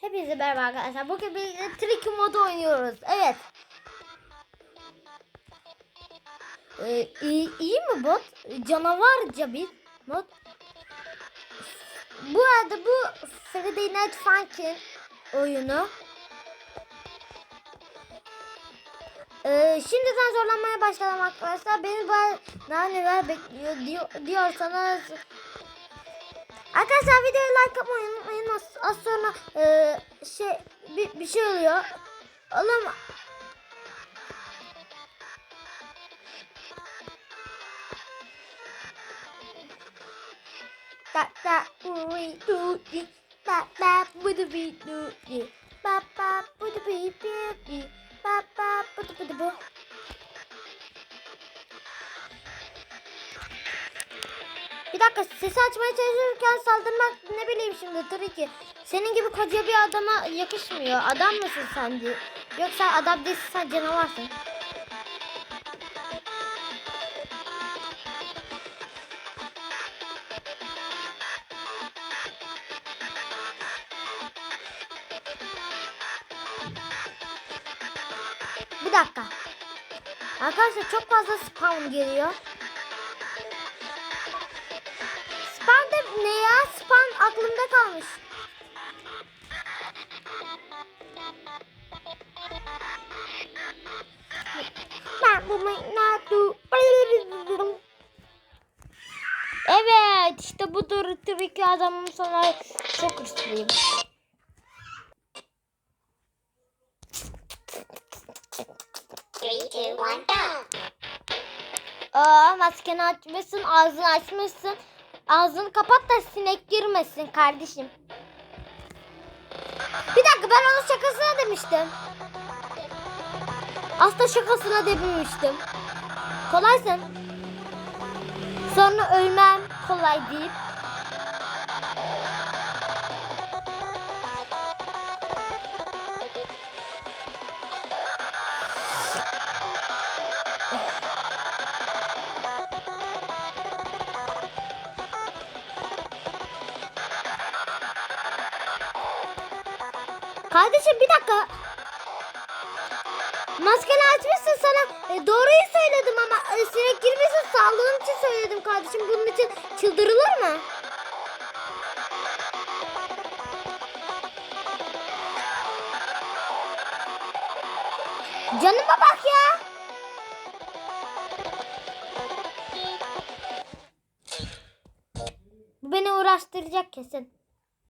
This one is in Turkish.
Hepinize merhaba arkadaşlar. Bugün bir tricky modu oynuyoruz. Evet. Ee, iyi, iyi mi bot? Canavarca bir mod. Bu arada bu Friday Night Funkin oyunu. Ee, şimdiden zorlanmaya başladım arkadaşlar. Beni daha neler bekliyor diyor, diyorsanız Arkadaşlar videoya like atmayı unutmayın. Az, az sonra e, şey bir, bir şey oluyor. Oğlum. Da da uri du di. Ba ba bi du di. Ba ba bi bi bi. Ba ba bu du bu Bir dakika sesi açmaya çalışırken saldırmak ne bileyim şimdi tabii ki. Senin gibi koca bir adama yakışmıyor. Adam mısın sen diye. Yoksa adam değilsin sen canavarsın. Bir dakika. Arkadaşlar çok fazla spawn geliyor. Ya? Spawn aklımda kalmış. Evet işte budur Tricky adamım sana çok go. Aa maskeni açmışsın, ağzını açmışsın. Ağzını kapat da sinek girmesin kardeşim. Bir dakika ben onun şakasına demiştim. Aslında şakasına dememiştim. Kolaysın. Sonra ölmem kolay deyip. Kardeşim bir dakika. Maskeni açmışsın sana e, doğruyu söyledim ama e, sinek girmesin sağlığın için söyledim kardeşim. Bunun için çıldırılır mı? Canıma bak ya. Bu beni uğraştıracak kesin.